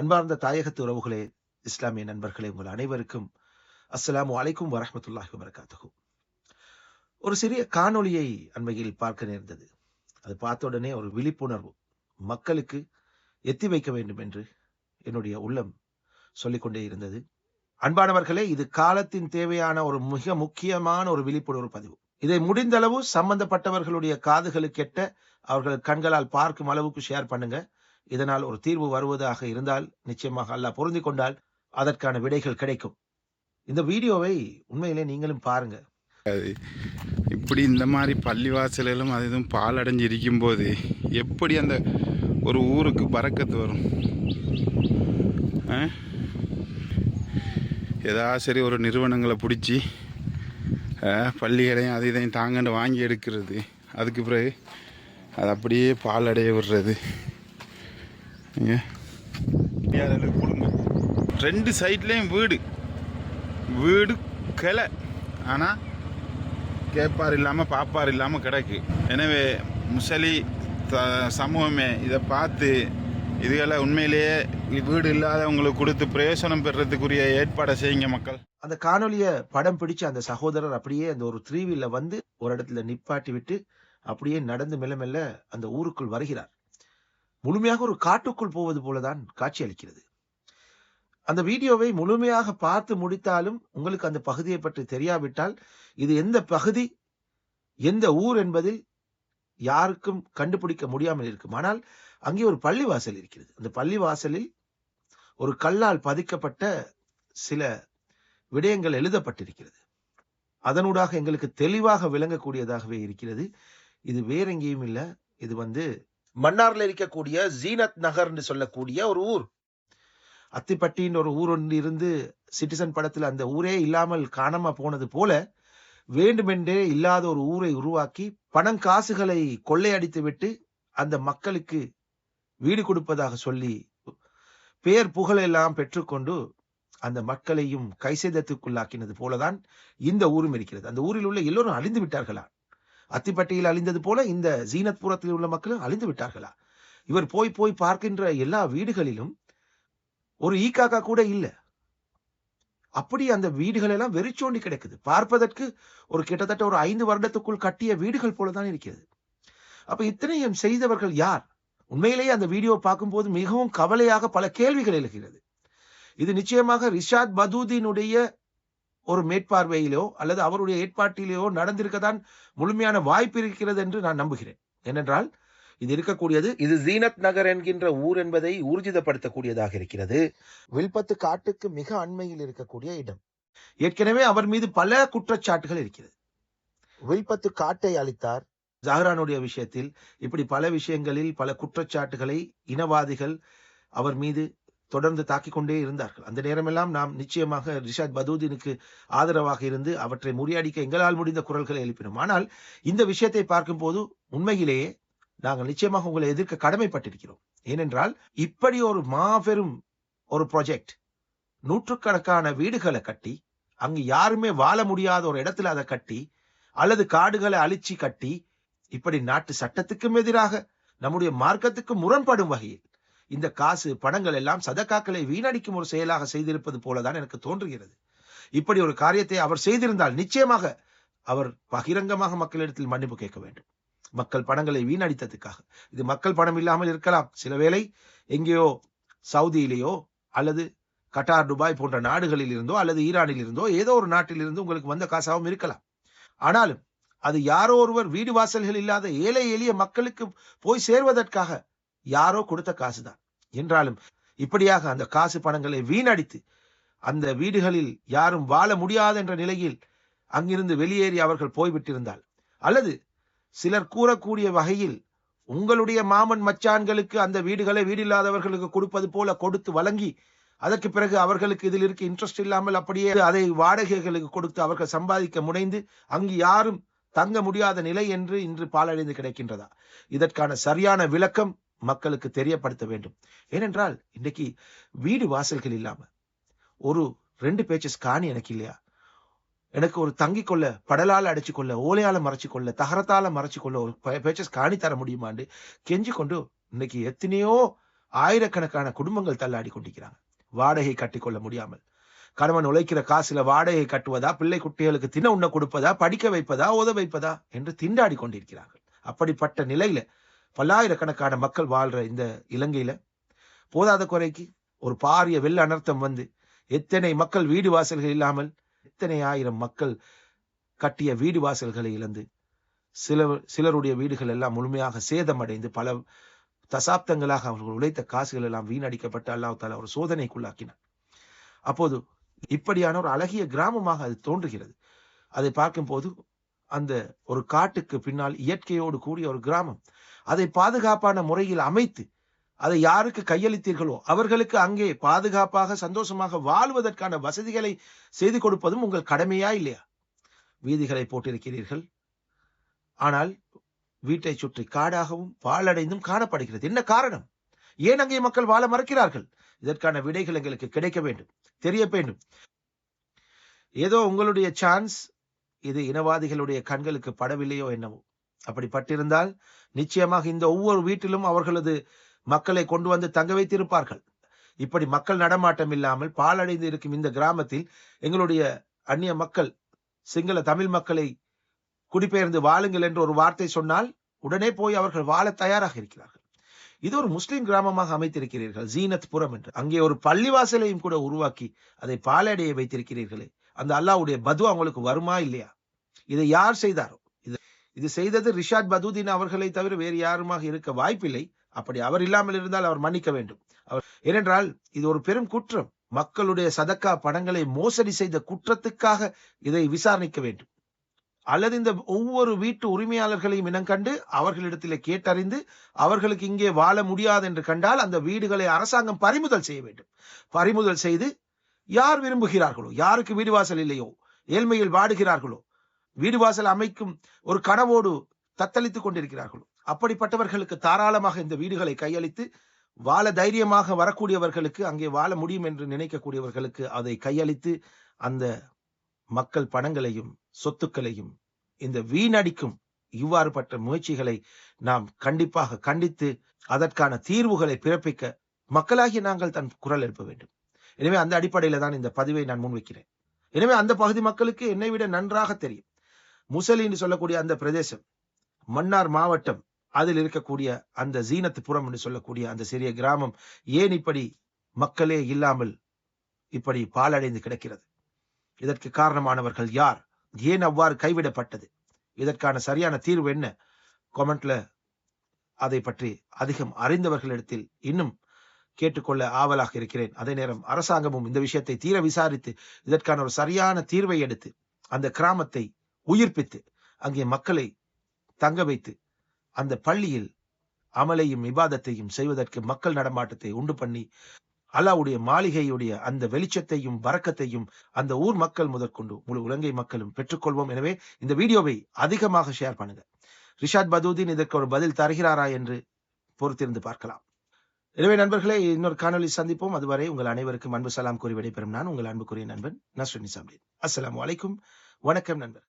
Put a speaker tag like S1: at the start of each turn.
S1: அன்பார்ந்த தாயகத்து உறவுகளே இஸ்லாமிய நண்பர்களே உங்கள் அனைவருக்கும் அஸ்ஸலாமு வலைக்கும் வரமத்துல்லாஹி வபரகாத்துஹு. ஒரு சிறிய காணொளியை அண்மையில் பார்க்க நேர்ந்தது. அது பார்த்த உடனே ஒரு விழிப்புணர்வு மக்களுக்கு எத்தி வைக்க வேண்டும் என்று என்னுடைய உள்ளம் சொல்லிக்கொண்டே இருந்தது. அன்பானவர்களே இது காலத்தின் தேவையான ஒரு மிக முக்கியமான ஒரு விழிப்புணர்வு பதிவு. இதை முடிந்த அளவு சம்பந்தப்பட்டவர்களுடைய காதுகளுக்கு எட்ட அவர்கள் கண்களால் பார்க்கும் அளவுக்கு ஷேர் பண்ணுங்க. இதனால் ஒரு தீர்வு வருவதாக இருந்தால் நிச்சயமாக அல்லாஹ் பொருந்தி கொண்டால் அதற்கான விடைகள் கிடைக்கும். இந்த வீடியோவை உண்மையிலே நீங்களும் பாருங்க.
S2: இப்படி இந்த மாதிரி பள்ளிவாசலும் அது இதுவும் பால் அடைஞ்சு இருக்கும்போது எப்படி அந்த ஒரு ஊருக்கு பறக்கத்து வரும்? ஆ? சரி ஒரு நிறுவனங்களை பிடிச்சி பள்ளிகளையும் அது இதையும் தாங்கண்டு வாங்கி எடுக்கிறது. அதுக்கு பிறகு அது அப்படியே பால் அடைய விடுறது. முடியாத கொடுங்க. ரெண்டு சைட்லேயும் வீடு. வீடு கிளை. ஆனால் கேட்பார் இல்லாமல் பாப்பார் இல்லாமல் கிடக்கு. எனவே முசலி த சமூகமே இதை பார்த்து இதுகளை உண்மையிலேயே வீடு இல்லாதவங்களுக்கு கொடுத்து பிரயோசனம் பெறத்துக்குரிய ஏற்பாடை செய்யுங்க மக்கள்.
S1: அந்த காணொளிய படம் பிடிச்ச அந்த சகோதரர் அப்படியே அந்த ஒரு த்ரீ வீல்ல வந்து ஒரு இடத்துல நிப்பாட்டி விட்டு அப்படியே நடந்து மெல்ல மெல்ல அந்த ஊருக்குள் வருகிறார். முழுமையாக ஒரு காட்டுக்குள் போவது போலதான் காட்சி அளிக்கிறது. அந்த வீடியோவை முழுமையாக பார்த்து முடித்தாலும் உங்களுக்கு அந்த பகுதியை பற்றி தெரியாவிட்டால் இது எந்த பகுதி எந்த ஊர் என்பதில் யாருக்கும் கண்டுபிடிக்க முடியாமல் இருக்கும். ஆனால் அங்கே ஒரு பள்ளிவாசல் இருக்கிறது. அந்த பள்ளிவாசலில் ஒரு கல்லால் பதிக்கப்பட்ட சில விடயங்கள் எழுதப்பட்டிருக்கிறது. அதனூடாக எங்களுக்கு தெளிவாக விளங்கக்கூடியதாகவே இருக்கிறது. இது வேற எங்கேயும் இது வந்து மன்னார்ல இருக்கக்கூடிய ஜீனத் நகர்னு சொல்லக்கூடிய ஒரு ஊர். அத்திப்பட்டின்னு ஒரு ஊர் ஒன்று இருந்து சிட்டிசன் படத்துல அந்த ஊரே இல்லாமல் காணாம போனது போல வேண்டுமென்றே இல்லாத ஒரு ஊரை உருவாக்கி பணம் காசுகளை கொள்ளையடித்து விட்டு அந்த மக்களுக்கு வீடு கொடுப்பதாக சொல்லி பேர் புகழெல்லாம் பெற்றுக்கொண்டு அந்த மக்களையும் கைசேதத்துக்குள்ளாக்கினது போலதான் இந்த ஊரும் இருக்கிறது. அந்த ஊரில் உள்ள எல்லோரும் அழிந்து விட்டார்களா? அத்திப்பட்டியில் அழிந்தது போல இந்த ஜீனத்புரத்தில் உள்ள மக்களும் அழிந்து விட்டார்களா? இவர் போய் போய் பார்க்கின்ற எல்லா வீடுகளிலும் ஒரு ஈக்காக்கா கூட இல்ல. அப்படி அந்த வீடுகள் எல்லாம் வெறிச்சோண்டி கிடக்குது. பார்ப்பதற்கு ஒரு கிட்டத்தட்ட ஒரு ஐந்து வருடத்துக்குள் கட்டிய வீடுகள் போலதான் இருக்கிறது. அப்ப இத்தனையும் செய்தவர்கள் யார்? உண்மையிலேயே அந்த வீடியோ பார்க்கும்போது மிகவும் கவலையாக பல கேள்விகள் எழுகிறது. இது நிச்சயமாக ரிஷாத் பதூதினுடைய ஒரு மேற்பார்வையிலோ அல்லது அவருடைய ஏற்பாட்டிலேயோ நடந்திருக்கதான் முழுமையான வாய்ப்பு இருக்கிறது என்று நான் நம்புகிறேன். ஏனென்றால் இது இருக்கக்கூடியது இது ஜீனத் நகர் என்கின்ற ஊர் என்பதை ஊர்ஜிதப்படுத்தக்கூடியதாக இருக்கிறது. வில்பத்து காட்டுக்கு மிக அண்மையில் இருக்கக்கூடிய இடம். ஏற்கனவே அவர் மீது பல குற்றச்சாட்டுகள் இருக்கிறது. வில்பத்து காட்டை அளித்தார் ஜஹரானுடைய விஷயத்தில் இப்படி பல விஷயங்களில் பல குற்றச்சாட்டுகளை இனவாதிகள் அவர் மீது தொடர்ந்து தாக்கிக் கொண்டே இருந்தார்கள். அந்த நேரமெல்லாம் நாம் நிச்சயமாக ரிஷாத் பதூதினுக்கு ஆதரவாக இருந்து அவற்றை முறியடிக்க எங்களால் முடிந்த குரல்களை எழுப்பினோம். ஆனால் இந்த விஷயத்தை பார்க்கும்போது உண்மையிலேயே நாங்கள் நிச்சயமாக உங்களை எதிர்க்க கடமைப்பட்டிருக்கிறோம். ஏனென்றால் இப்படி ஒரு மாபெரும் ஒரு ப்ராஜெக்ட் நூற்றுக்கணக்கான வீடுகளை கட்டி அங்கு யாருமே வாழ முடியாத ஒரு இடத்துல அதை கட்டி அல்லது காடுகளை அழிச்சு கட்டி இப்படி நாட்டு சட்டத்துக்கும் எதிராக நம்முடைய மார்க்கத்துக்கு முரண்படும் வகையில் இந்த காசு பணங்கள் எல்லாம் சதக்காக்களை வீணடிக்கும் ஒரு செயலாக செய்திருப்பது போலதான் எனக்கு தோன்றுகிறது. இப்படி ஒரு காரியத்தை அவர் செய்திருந்தால் நிச்சயமாக அவர் பகிரங்கமாக மக்களிடத்தில் மன்னிப்பு கேட்க வேண்டும். மக்கள் பணங்களை வீணடித்ததுக்காக. இது மக்கள் பணம் இல்லாமல் இருக்கலாம். சில வேளை எங்கேயோ சவுதியிலேயோ அல்லது கட்டார் துபாய் போன்ற நாடுகளில் இருந்தோ அல்லது ஈரானில் இருந்தோ ஏதோ ஒரு நாட்டில் இருந்து உங்களுக்கு வந்த காசாகவும் இருக்கலாம். ஆனாலும் அது யாரோ ஒருவர் வீடு வாசல்கள் இல்லாத ஏழை எளிய மக்களுக்கு போய் சேர்வதற்காக யாரோ கொடுத்த காசுதான். என்றாலும் இப்படியாக அந்த காசு பணங்களை வீணடித்து அந்த வீடுகளில் யாரும் வாழ முடியாது என்ற நிலையில் அங்கிருந்து வெளியேறி அவர்கள் போய்விட்டிருந்தால். அல்லது சிலர் கூறக்கூடிய வகையில் உங்களுடைய மாமன் மச்சான்களுக்கு அந்த வீடுகளை வீடில்லாதவர்களுக்கு கொடுப்பது போல கொடுத்து வழங்கி அதற்கு பிறகு அவர்களுக்கு இதில் இருக்க இன்ட்ரெஸ்ட் இல்லாமல் அப்படியே அதை வாடகைகளுக்கு கொடுத்து அவர்கள் சம்பாதிக்க முனைந்து அங்கு யாரும் தங்க முடியாத நிலை என்று இன்று பாலடைந்து கிடைக்கின்றதா? இதற்கான சரியான விளக்கம் மக்களுக்கு தெரியப்படுத்த வேண்டும். ஏனென்றால் இன்னைக்கு வீடு வாசல்கள் இல்லாம ஒரு ரெண்டு பேச்சஸ் காணி எனக்கு இல்லையா? எனக்கு ஒரு தங்கி கொள்ள படலால அடைச்சு கொள்ள ஓலையால மறைச்சு கொள்ள தகரத்தால மறைச்சு கொள்ள ஒரு பேச்சஸ் காணி தர முடியுமான்னு கெஞ்சி கொண்டு இன்னைக்கு எத்தனையோ ஆயிரக்கணக்கான குடும்பங்கள் தள்ளாடி கொண்டிருக்கிறாங்க. வாடகை கட்டிக்கொள்ள முடியாமல். கணவன் உழைக்கிற காசுல வாடகை கட்டுவதா பிள்ளை குட்டிகளுக்கு தின உண்ண கொடுப்பதா படிக்க வைப்பதா உத வைப்பதா என்று திண்டாடி கொண்டிருக்கிறார்கள். அப்படிப்பட்ட நிலையில பல்லாயிரக்கணக்கான மக்கள் வாழ்ற இந்த இலங்கையில போதாத குறைக்கு ஒரு பாரிய வெள்ள அனர்த்தம் வந்து எத்தனை மக்கள் வீடு வாசல்கள் இல்லாமல் எத்தனை ஆயிரம் மக்கள் கட்டிய வீடு வாசல்களை இழந்து சில சிலருடைய வீடுகள் எல்லாம் முழுமையாக சேதமடைந்து பல தசாப்தங்களாக அவர்கள் உழைத்த காசுகள் எல்லாம் வீணடிக்கப்பட்டு அல்லாஹ் தாலா ஒரு சோதனைக்குள்ளாக்கினார் அப்போது இப்படியான ஒரு அழகிய கிராமமாக அது தோன்றுகிறது. அதை பார்க்கும் போது அந்த ஒரு காட்டுக்கு பின்னால் இயற்கையோடு கூடிய ஒரு கிராமம். அதை பாதுகாப்பான முறையில் அமைத்து அதை யாருக்கு கையளித்தீர்களோ அவர்களுக்கு அங்கே பாதுகாப்பாக சந்தோஷமாக வாழ்வதற்கான வசதிகளை செய்து கொடுப்பதும் உங்கள் கடமையா இல்லையா? வீதிகளை போட்டிருக்கிறீர்கள். ஆனால் வீட்டை சுற்றி காடாகவும் வாழடைந்தும் காணப்படுகிறது. என்ன காரணம்? ஏன் அங்கே மக்கள் வாழ மறுக்கிறார்கள்? இதற்கான விடைகள் எங்களுக்கு கிடைக்க வேண்டும் தெரிய வேண்டும். ஏதோ உங்களுடைய சான்ஸ் இது இனவாதிகளுடைய கண்களுக்கு படவில்லையோ என்னவோ? அப்படி பட்டிருந்தால் நிச்சயமாக இந்த ஒவ்வொரு வீட்டிலும் அவர்களது மக்களை கொண்டு வந்து தங்க வைத்திருப்பார்கள். இப்படி மக்கள் நடமாட்டம் இல்லாமல் பாலடைந்து இருக்கும் இந்த கிராமத்தில் எங்களுடைய அந்நிய மக்கள் சிங்கள தமிழ் மக்களை குடிபெயர்ந்து வாழுங்கள் என்று ஒரு வார்த்தை சொன்னால் உடனே போய் அவர்கள் வாழ தயாராக இருக்கிறார்கள். இது ஒரு முஸ்லிம் கிராமமாக அமைத்திருக்கிறீர்கள் ஜீனத் புரம் என்று. அங்கே ஒரு பள்ளிவாசலையும் கூட உருவாக்கி அதை பாலடைய வைத்திருக்கிறீர்களே. அந்த அல்லாவுடைய பது அவங்களுக்கு வருமா இல்லையா? இதை யார் செய்தாரோ? இது இது செய்தது ரிஷாத் பதுதீன் அவர்களை தவிர வேறு யாருமாக இருக்க வாய்ப்பில்லை. அப்படி அவர் இல்லாமல் இருந்தால் அவர் மன்னிக்க வேண்டும். அவர் ஏனென்றால் இது ஒரு பெரும் குற்றம். மக்களுடைய சதக்கா படங்களை மோசடி செய்த குற்றத்துக்காக இதை விசாரணிக்க வேண்டும். அல்லது இந்த ஒவ்வொரு வீட்டு உரிமையாளர்களையும் இனங்கண்டு அவர்களிடத்திலே கேட்டறிந்து அவர்களுக்கு இங்கே வாழ முடியாது என்று கண்டால் அந்த வீடுகளை அரசாங்கம் பறிமுதல் செய்ய வேண்டும். பறிமுதல் செய்து யார் விரும்புகிறார்களோ? யாருக்கு வீடு வாசல் இல்லையோ? ஏழ்மையில் வாடுகிறார்களோ? வீடு வாசல் அமைக்கும் ஒரு கனவோடு தத்தளித்துக் கொண்டிருக்கிறார்களோ? அப்படிப்பட்டவர்களுக்கு தாராளமாக இந்த வீடுகளை கையளித்து வாழ தைரியமாக வரக்கூடியவர்களுக்கு அங்கே வாழ முடியும் என்று நினைக்கக்கூடியவர்களுக்கு அதை கையளித்து அந்த மக்கள் பணங்களையும் சொத்துக்களையும் இந்த வீணடிக்கும் இவ்வாறு பட்ட முயற்சிகளை நாம் கண்டிப்பாக கண்டித்து அதற்கான தீர்வுகளை பிறப்பிக்க மக்களாகி நாங்கள் தன் குரல் எழுப்ப வேண்டும். எனவே அந்த அடிப்படையில தான் இந்த பதிவை நான் முன்வைக்கிறேன். எனவே அந்த பகுதி மக்களுக்கு என்னை விட நன்றாக தெரியும். முசலி என்று சொல்லக்கூடிய அந்த பிரதேசம் மன்னார் மாவட்டம் அதில் இருக்கக்கூடிய அந்த ஜீனத்து புறம் என்று சொல்லக்கூடிய அந்த சிறிய கிராமம் ஏன் இப்படி மக்களே இல்லாமல் இப்படி பாலடைந்து கிடக்கிறது? இதற்கு காரணமானவர்கள் யார்? ஏன் அவ்வாறு கைவிடப்பட்டது? இதற்கான சரியான தீர்வு என்ன? கொமெண்ட்ல அதை பற்றி அதிகம் அறிந்தவர்களிடத்தில் இன்னும் கேட்டுக்கொள்ள ஆவலாக இருக்கிறேன். அதே நேரம் அரசாங்கமும் இந்த விஷயத்தை தீர விசாரித்து இதற்கான ஒரு சரியான தீர்வை எடுத்து அந்த கிராமத்தை உயிர்ப்பித்து அங்கே மக்களை தங்க வைத்து அந்த பள்ளியில் அமலையும் விவாதத்தையும் செய்வதற்கு மக்கள் நடமாட்டத்தை உண்டு பண்ணி அல்லாவுடைய மாளிகையுடைய அந்த வெளிச்சத்தையும் வரக்கத்தையும் அந்த ஊர் மக்கள் முதற்கொண்டு முழு இலங்கை மக்களும் பெற்றுக்கொள்வோம். எனவே இந்த வீடியோவை அதிகமாக ஷேர் பண்ணுங்க. ரிஷாத் பதூதீன் இதற்கு ஒரு பதில் தருகிறாரா என்று பொறுத்திருந்து பார்க்கலாம். எனவே நண்பர்களே இன்னொரு காணொலி சந்திப்போம். அதுவரை உங்கள் அனைவருக்கும் அன்பு சலாம் கூறி விடைபெறும் நான் உங்கள் அன்புக்குரிய நண்பன் நஸ்ரின் நிசாம்தீன். அஸ்ஸலாமு வலைக்கும் வணக்கம் நண்பர்